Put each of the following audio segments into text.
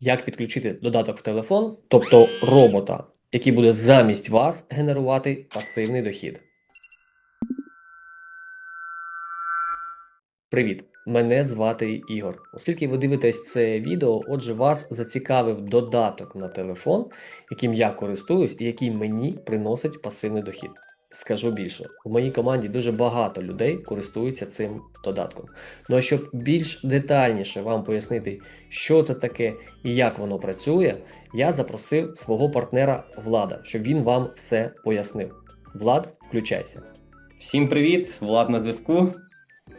Як підключити додаток в телефон, тобто робота, який буде замість вас генерувати пасивний дохід. Привіт! Мене звати Ігор. Оскільки ви дивитесь це відео, отже, вас зацікавив додаток на телефон, яким я користуюсь і який мені приносить пасивний дохід. Скажу більше, у моїй команді дуже багато людей користуються цим додатком. Ну а щоб більш детальніше вам пояснити, що це таке і як воно працює, я запросив свого партнера Влада, щоб він вам все пояснив. Влад, включайся. Всім привіт, Влад на зв'язку.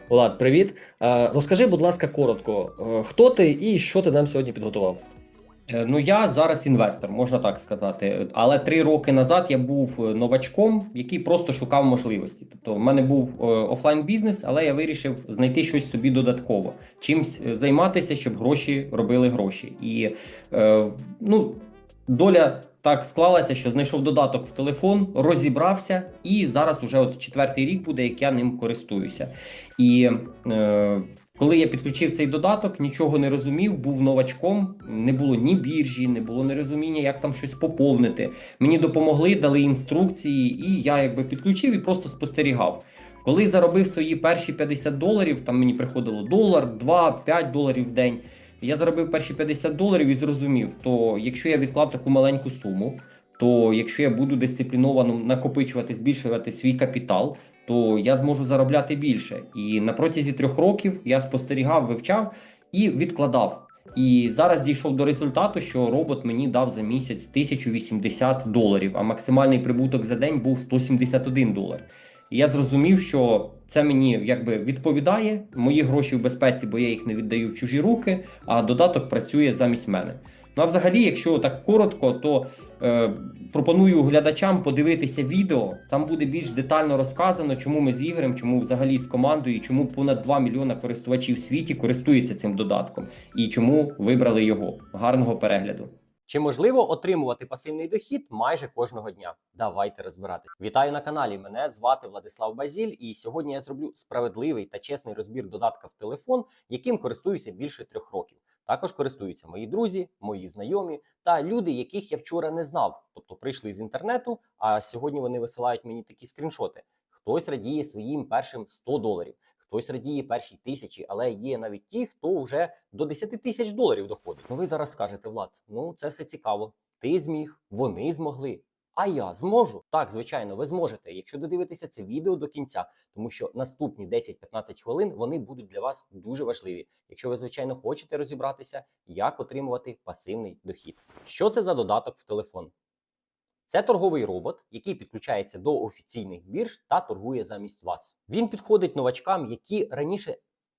Влад, привіт. Е, Розкажи, будь ласка, коротко, е, хто ти і що ти нам сьогодні підготував? Е, Ну я зараз інвестор, можна так сказати. Але три роки назад я був е, новачком, який просто шукав можливості. Тобто, в мене був е, офлайн бізнес, але я вирішив знайти щось собі додатково, чимсь займатися, щоб гроші робили гроші. І ну, доля так склалася, що знайшов додаток в телефон, розібрався, і зараз уже от четвертий рік буде, як я ним користуюся. І е, коли я підключив цей додаток, нічого не розумів, був новачком, не було ні біржі, не було ні розуміння, як там щось поповнити. Мені допомогли, дали інструкції, і я якби підключив і просто спостерігав. Коли заробив свої перші 50 доларів, там мені приходило долар, 2, 5 доларів в день. Я заробив перші 50 доларів і зрозумів, то якщо я відклав таку маленьку суму, то якщо я буду дисципліновано накопичувати, збільшувати свій капітал, то я зможу заробляти більше. І на протязі трьох років я спостерігав, вивчав і відкладав. І зараз дійшов до результату, що робот мені дав за місяць 1080 доларів, а максимальний прибуток за день був 171 долар. І я зрозумів, що це мені якби відповідає мої гроші в безпеці, бо я їх не віддаю в чужі руки, а додаток працює замість мене. Ну а взагалі, якщо так коротко, то е, пропоную глядачам подивитися відео. Там буде більш детально розказано, чому ми з Ігорем, чому взагалі з командою, чому понад 2 мільйона користувачів в світі користуються цим додатком і чому вибрали його. Гарного перегляду. Чи можливо отримувати пасивний дохід майже кожного дня? Давайте розбирати. Вітаю на каналі. Мене звати Владислав Базіль, і сьогодні я зроблю справедливий та чесний розбір додатка в телефон, яким користуюся більше трьох років. Також користуються мої друзі, мої знайомі та люди, яких я вчора не знав. Тобто прийшли з інтернету, а сьогодні вони висилають мені такі скріншоти. Хтось радіє своїм першим 100 доларів. Хтось радіє першій тисячі, але є навіть ті, хто вже до 10 тисяч доларів доходить. Ну ви зараз скажете, Влад, ну це все цікаво. Ти зміг, вони змогли. А я зможу. Так, звичайно, ви зможете, якщо додивитеся це відео до кінця, тому що наступні 10-15 хвилин вони будуть для вас дуже важливі. Якщо ви, звичайно, хочете розібратися, як отримувати пасивний дохід. Що це за додаток в телефон? Це торговий робот, який підключається до офіційних бірж та торгує замість вас. Він підходить новачкам, які раніше,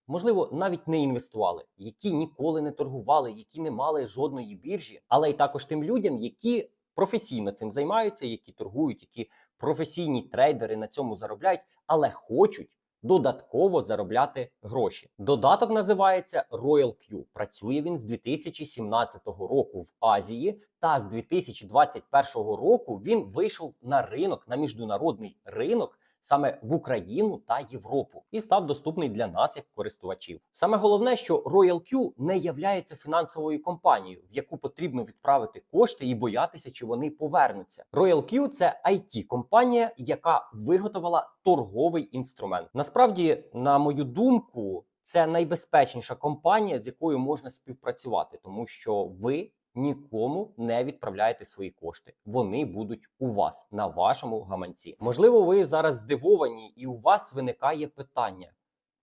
можливо, навіть не інвестували, які ніколи не торгували, які не мали жодної біржі, але й також тим людям, які професійно цим займаються, які торгують, які професійні трейдери на цьому заробляють, але хочуть. Додатково заробляти гроші. Додаток називається Royal Q. Працює він з 2017 року в Азії, та з 2021 року він вийшов на ринок, на міжнародний ринок. Саме в Україну та Європу і став доступний для нас як користувачів. Саме головне, що Royal Q не являється фінансовою компанією, в яку потрібно відправити кошти і боятися, чи вони повернуться. Royal Q – це it компанія яка виготовила торговий інструмент. Насправді, на мою думку, це найбезпечніша компанія, з якою можна співпрацювати, тому що ви нікому не відправляєте свої кошти. Вони будуть у вас на вашому гаманці. Можливо, ви зараз здивовані, і у вас виникає питання.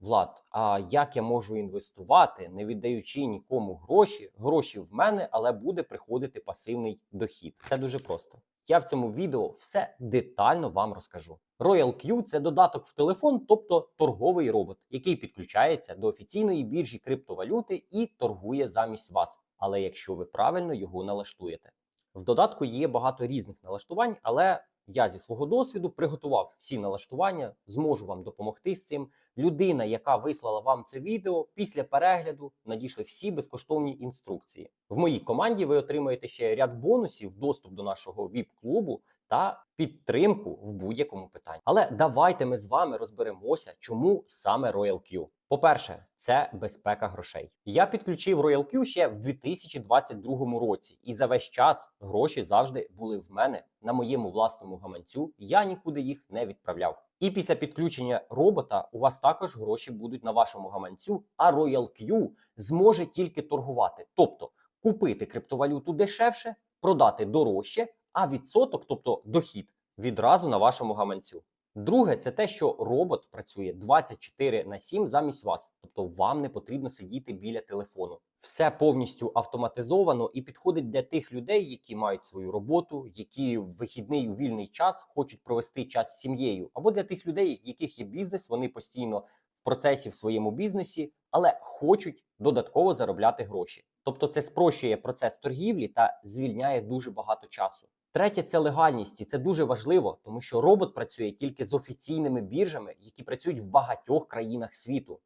Влад, а як я можу інвестувати, не віддаючи нікому гроші? Гроші в мене, але буде приходити пасивний дохід. Це дуже просто. Я в цьому відео все детально вам розкажу. Royal Q – це додаток в телефон, тобто торговий робот, який підключається до офіційної біржі криптовалюти і торгує замість вас. Але якщо ви правильно його налаштуєте, в додатку є багато різних налаштувань, але я зі свого досвіду приготував всі налаштування, зможу вам допомогти з цим. Людина, яка вислала вам це відео, після перегляду надійшли всі безкоштовні інструкції. В моїй команді ви отримаєте ще ряд бонусів, доступ до нашого ВІП-клубу та підтримку в будь-якому питанні. Але давайте ми з вами розберемося, чому саме Royal Q. По-перше, це безпека грошей. Я підключив Royal Q ще в 2022 році, і за весь час гроші завжди були в мене на моєму власному гаманцю. Я нікуди їх не відправляв. І після підключення робота у вас також гроші будуть на вашому гаманцю, а Royal Q зможе тільки торгувати, тобто купити криптовалюту дешевше, продати дорожче, а відсоток, тобто дохід, відразу на вашому гаманцю. Друге, це те, що робот працює 24 на 7 замість вас, тобто вам не потрібно сидіти біля телефону. Все повністю автоматизовано і підходить для тих людей, які мають свою роботу, які в вихідний у вільний час хочуть провести час з сім'єю, або для тих людей, яких є бізнес, вони постійно в процесі в своєму бізнесі, але хочуть додатково заробляти гроші. Тобто, це спрощує процес торгівлі та звільняє дуже багато часу. Третє це легальність, і це дуже важливо, тому що робот працює тільки з офіційними біржами, які працюють в багатьох країнах світу.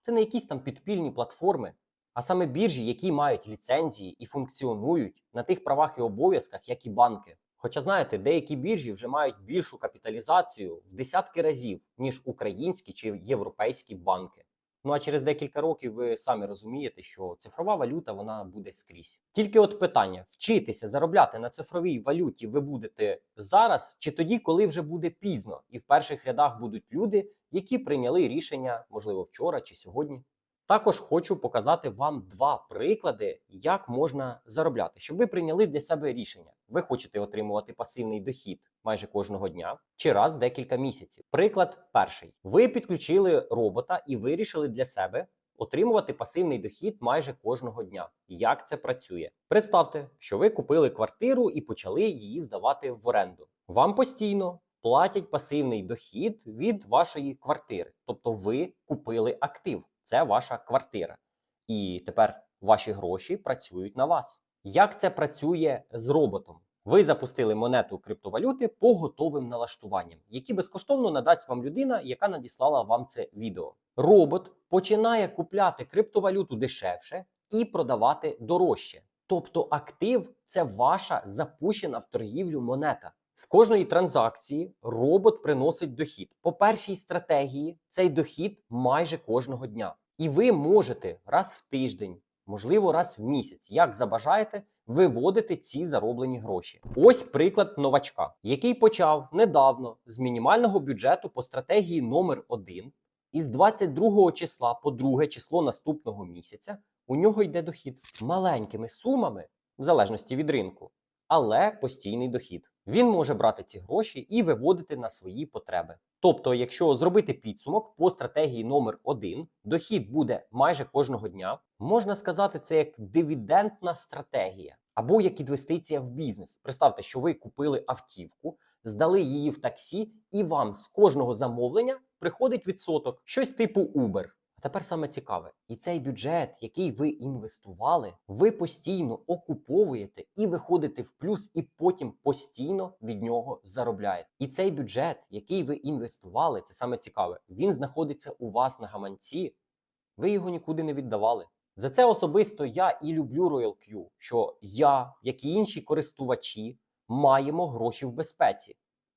Це не якісь там підпільні платформи, а саме біржі, які мають ліцензії і функціонують на тих правах і обов'язках, як і банки. Хоча знаєте, деякі біржі вже мають більшу капіталізацію в десятки разів, ніж українські чи європейські банки. Ну а через декілька років ви самі розумієте, що цифрова валюта вона буде скрізь. Тільки от питання: вчитися заробляти на цифровій валюті ви будете зараз чи тоді, коли вже буде пізно, і в перших рядах будуть люди, які прийняли рішення, можливо, вчора чи сьогодні. Також хочу показати вам два приклади, як можна заробляти, щоб ви прийняли для себе рішення. Ви хочете отримувати пасивний дохід майже кожного дня чи раз в декілька місяців. Приклад перший: ви підключили робота і вирішили для себе отримувати пасивний дохід майже кожного дня. Як це працює? Представте, що ви купили квартиру і почали її здавати в оренду. Вам постійно платять пасивний дохід від вашої квартири, тобто ви купили актив. Це ваша квартира. І тепер ваші гроші працюють на вас. Як це працює з роботом? Ви запустили монету криптовалюти по готовим налаштуванням, які безкоштовно надасть вам людина, яка надіслала вам це відео. Робот починає купляти криптовалюту дешевше і продавати дорожче. Тобто актив це ваша запущена в торгівлю монета. З кожної транзакції робот приносить дохід. По першій стратегії цей дохід майже кожного дня. І ви можете раз в тиждень, можливо, раз в місяць, як забажаєте, виводити ці зароблені гроші. Ось приклад новачка, який почав недавно з мінімального бюджету по стратегії номер 1 і з 22 числа по друге число наступного місяця у нього йде дохід маленькими сумами, в залежності від ринку, але постійний дохід. Він може брати ці гроші і виводити на свої потреби. Тобто, якщо зробити підсумок по стратегії номер 1 дохід буде майже кожного дня. Можна сказати, це як дивідендна стратегія або як інвестиція в бізнес. Представте, що ви купили автівку, здали її в таксі, і вам з кожного замовлення приходить відсоток, щось типу Uber. Тепер саме цікаве, і цей бюджет, який ви інвестували, ви постійно окуповуєте і виходите в плюс, і потім постійно від нього заробляєте. І цей бюджет, який ви інвестували, це саме цікаве. Він знаходиться у вас на гаманці. Ви його нікуди не віддавали. За це особисто я і люблю Royal що я, як і інші користувачі, маємо гроші в безпеці.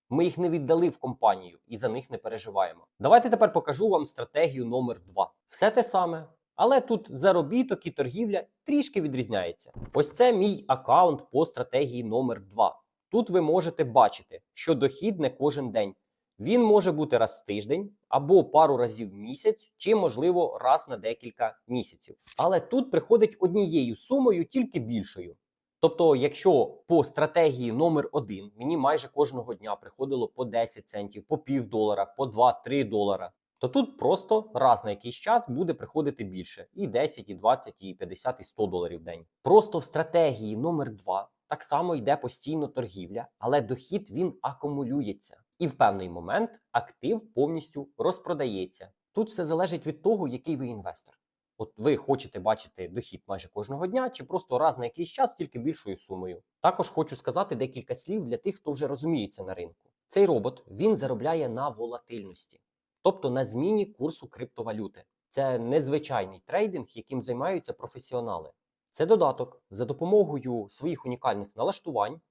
Ми їх не віддали в компанію і за них не переживаємо. Давайте тепер покажу вам стратегію номер 2 Все те саме, але тут заробіток і торгівля трішки відрізняється. Ось це мій аккаунт по стратегії номер 2 Тут ви можете бачити, що дохід не кожен день. Він може бути раз в тиждень або пару разів в місяць, чи, можливо, раз на декілька місяців. Але тут приходить однією сумою, тільки більшою. Тобто, якщо по стратегії номер 1 мені майже кожного дня приходило по 10 центів, по пів долара, по 2-3 долара, то тут просто раз на якийсь час буде приходити більше: і 10, і 20, і 50, і 100 доларів в день. Просто в стратегії номер 2 так само йде постійно торгівля, але дохід він акумулюється. І в певний момент актив повністю розпродається. Тут все залежить від того, який ви інвестор. От ви хочете бачити дохід майже кожного дня, чи просто раз на якийсь час тільки більшою сумою. Також хочу сказати декілька слів для тих, хто вже розуміється на ринку. Цей робот він заробляє на волатильності, тобто на зміні курсу криптовалюти. Це незвичайний трейдинг, яким займаються професіонали. Це додаток за допомогою своїх унікальних налаштувань.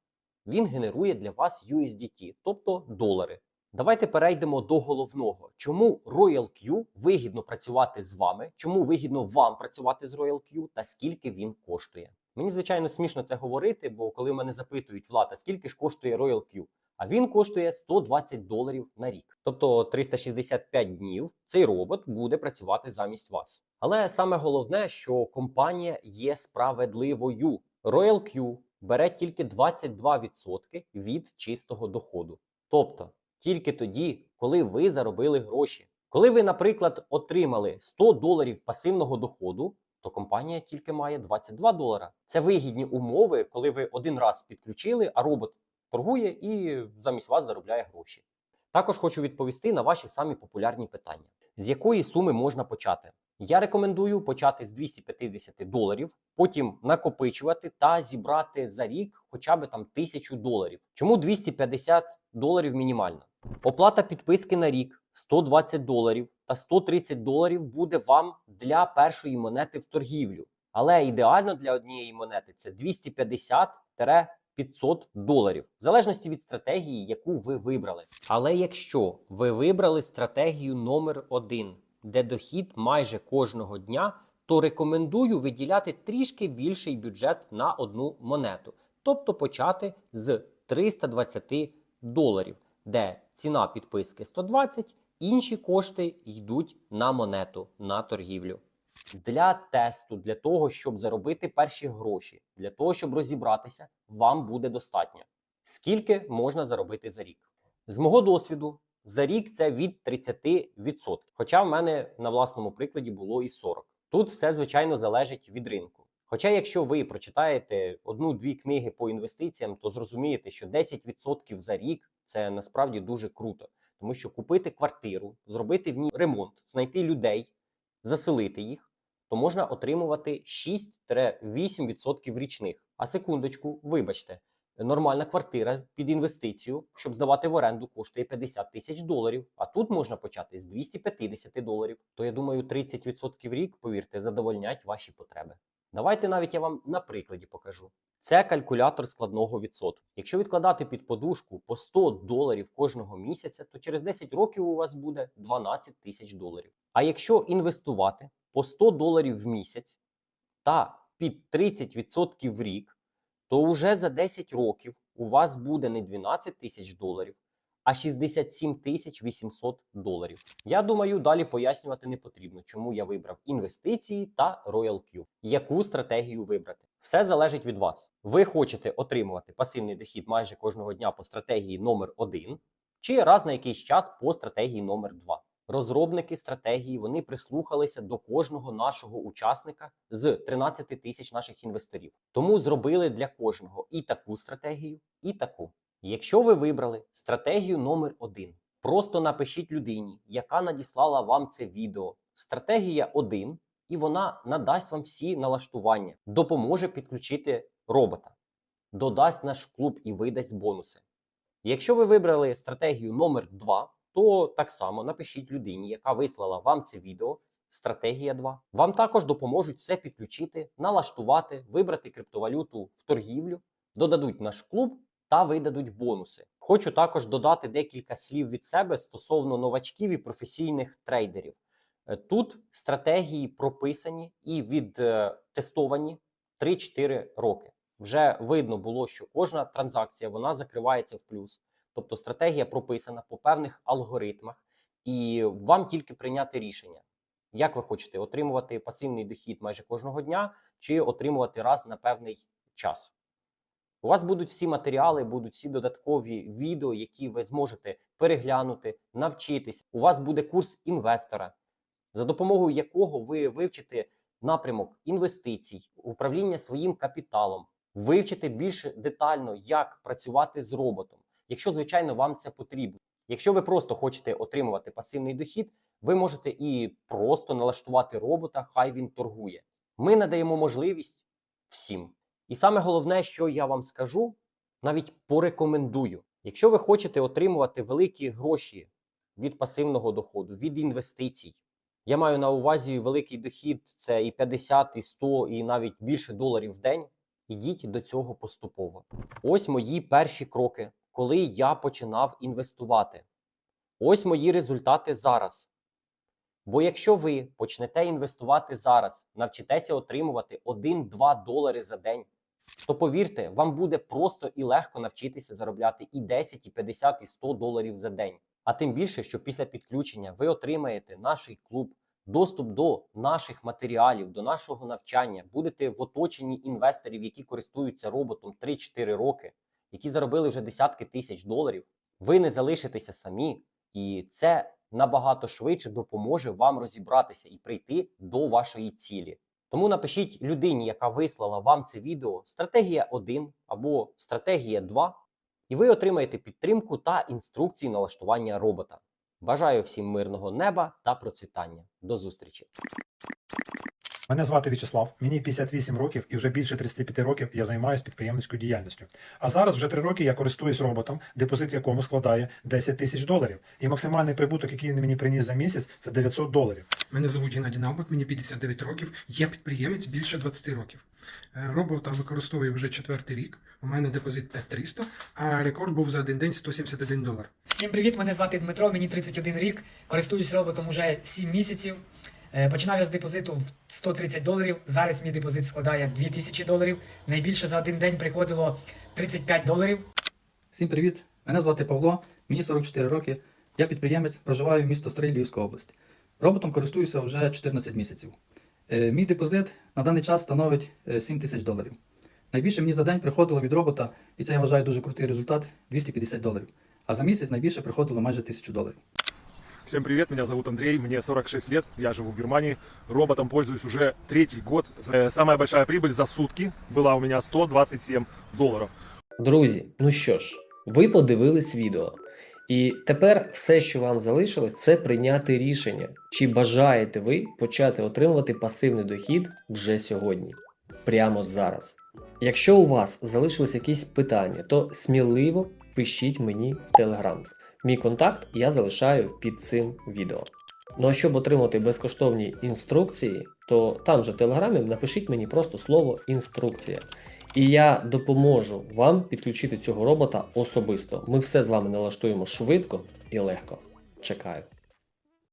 Він генерує для вас USDT, тобто долари. Давайте перейдемо до головного. Чому Royal Q вигідно працювати з вами? Чому вигідно вам працювати з Royal Q та скільки він коштує? Мені звичайно смішно це говорити, бо коли мене запитують Влад, а скільки ж коштує Royal Q? А він коштує 120 доларів на рік. Тобто 365 днів цей робот буде працювати замість вас. Але саме головне, що компанія є справедливою. Royal Q бере тільки 22% від чистого доходу. Тобто тільки тоді, коли ви заробили гроші. Коли ви, наприклад, отримали 100 доларів пасивного доходу, то компанія тільки має 22 долара. Це вигідні умови, коли ви один раз підключили, а робот торгує і замість вас заробляє гроші. Також хочу відповісти на ваші самі популярні питання: з якої суми можна почати? Я рекомендую почати з 250 доларів, потім накопичувати та зібрати за рік хоча б там тисячу доларів. Чому 250 доларів мінімально? Оплата підписки на рік 120 доларів та 130 доларів буде вам для першої монети в торгівлю. Але ідеально для однієї монети це 250-500 доларів, в залежності від стратегії, яку ви вибрали. Але якщо ви вибрали стратегію номер 1 де дохід майже кожного дня, то рекомендую виділяти трішки більший бюджет на одну монету, тобто почати з 320 доларів, де ціна підписки 120, інші кошти йдуть на монету на торгівлю. Для тесту, для того, щоб заробити перші гроші, для того, щоб розібратися, вам буде достатньо. Скільки можна заробити за рік? З мого досвіду, за рік це від 30%. Хоча в мене на власному прикладі було і 40%. Тут все звичайно залежить від ринку. Хоча, якщо ви прочитаєте одну-дві книги по інвестиціям, то зрозумієте, що 10% за рік це насправді дуже круто, тому що купити квартиру, зробити в ній ремонт, знайти людей, заселити їх, то можна отримувати 6-8% річних. А секундочку, вибачте, нормальна квартира під інвестицію, щоб здавати в оренду, коштує 50 тисяч доларів. А тут можна почати з 250 доларів. То я думаю, 30% в рік, повірте, задовольнять ваші потреби. Давайте навіть я вам на прикладі покажу. Це калькулятор складного відсотку. Якщо відкладати під подушку по 100 доларів кожного місяця, то через 10 років у вас буде 12 тисяч доларів. А якщо інвестувати по 100 доларів в місяць та під 30% в рік, то вже за 10 років у вас буде не 12 тисяч доларів, а 67 тисяч 800 доларів. Я думаю, далі пояснювати не потрібно, чому я вибрав інвестиції та Royal Q. Яку стратегію вибрати? Все залежить від вас. Ви хочете отримувати пасивний дохід майже кожного дня по стратегії номер 1 чи раз на якийсь час по стратегії номер 2 Розробники стратегії вони прислухалися до кожного нашого учасника з 13 тисяч наших інвесторів. Тому зробили для кожного і таку стратегію, і таку. Якщо ви вибрали стратегію номер 1 просто напишіть людині, яка надіслала вам це відео. Стратегія 1, і вона надасть вам всі налаштування, допоможе підключити робота, додасть наш клуб і видасть бонуси. Якщо ви вибрали стратегію номер 2, то так само напишіть людині, яка вислала вам це відео. Стратегія 2. Вам також допоможуть все підключити, налаштувати, вибрати криптовалюту в торгівлю, додадуть наш клуб та видадуть бонуси. Хочу також додати декілька слів від себе стосовно новачків і професійних трейдерів. Е, Тут стратегії прописані і відтестовані 3-4 роки. Вже видно було, що кожна транзакція вона закривається в плюс. Тобто стратегія прописана по певних алгоритмах, і вам тільки прийняти рішення, як ви хочете отримувати пасивний дохід майже кожного дня, чи отримувати раз на певний час. У вас будуть всі матеріали, будуть всі додаткові відео, які ви зможете переглянути, навчитись. У вас буде курс інвестора, за допомогою якого ви вивчите напрямок інвестицій, управління своїм капіталом, вивчите більш детально, як працювати з роботом якщо, звичайно, вам це потрібно. Якщо ви просто хочете отримувати пасивний дохід, ви можете і просто налаштувати робота, хай він торгує. Ми надаємо можливість всім. І саме головне, що я вам скажу, навіть порекомендую. Якщо ви хочете отримувати великі гроші від пасивного доходу, від інвестицій, я маю на увазі великий дохід це і 50, і 100, і навіть більше доларів в день. Ідіть до цього поступово. Ось мої перші кроки коли я починав інвестувати. Ось мої результати зараз. Бо якщо ви почнете інвестувати зараз, навчитеся отримувати 1-2 долари за день, то повірте, вам буде просто і легко навчитися заробляти і 10, і 50, і 100 доларів за день. А тим більше, що після підключення ви отримаєте наш клуб, доступ до наших матеріалів, до нашого навчання, будете в оточенні інвесторів, які користуються роботом 3-4 роки, які заробили вже десятки тисяч доларів. Ви не залишитеся самі, і це набагато швидше допоможе вам розібратися і прийти до вашої цілі. Тому напишіть людині, яка вислала вам це відео, стратегія 1 або стратегія 2, і ви отримаєте підтримку та інструкції налаштування робота. Бажаю всім мирного неба та процвітання. До зустрічі! Мене звати В'ячеслав, мені 58 років і вже більше 35 років я займаюся підприємницькою діяльністю. А зараз вже 3 роки я користуюсь роботом, депозит в якому складає 10 тисяч доларів. І максимальний прибуток, який він мені приніс за місяць, це 900 доларів. Мене звуть Геннадій Наумак, мені 59 років. Я підприємець більше 20 років. Е, Робота використовую вже четвертий рік. У мене депозит 5300, а рекорд був за один день 171 долар. Всім привіт! Мене звати Дмитро, мені 31 рік. Користуюсь роботом уже 7 місяців. Е, Починав я з депозиту в 130 доларів. Зараз мій депозит складає 2000 доларів. Найбільше за один день приходило 35 доларів. Всім привіт! Мене звати Павло, мені 44 роки. Я підприємець, проживаю в місто Стрий, Львівська область. Роботом користуюся вже 14 місяців. Е, Мій депозит на даний час становить е, 7 тисяч доларів. Найбільше мені за день приходило від робота, і це я вважаю дуже крутий результат 250 доларів. А за місяць найбільше приходило майже 1000 доларів. Всем привет, меня зовут Андрей, мне 46 лет, я живу в Германии. Роботом пользуюсь уже третий год. Э, Самая большая прибыль за сутки была у меня 127 долларов. Друзі, ну що ж, ви подивились відео. І тепер все, що вам залишилось, це прийняти рішення, чи бажаєте ви почати отримувати пасивний дохід вже сьогодні, прямо зараз. Якщо у вас залишились якісь питання, то сміливо пишіть мені в Telegram. Мій контакт я залишаю під цим відео. Ну а щоб отримати безкоштовні інструкції, то там же в Телеграмі напишіть мені просто слово інструкція. І я допоможу вам підключити цього робота особисто. Ми все з вами налаштуємо швидко і легко. Чекаю.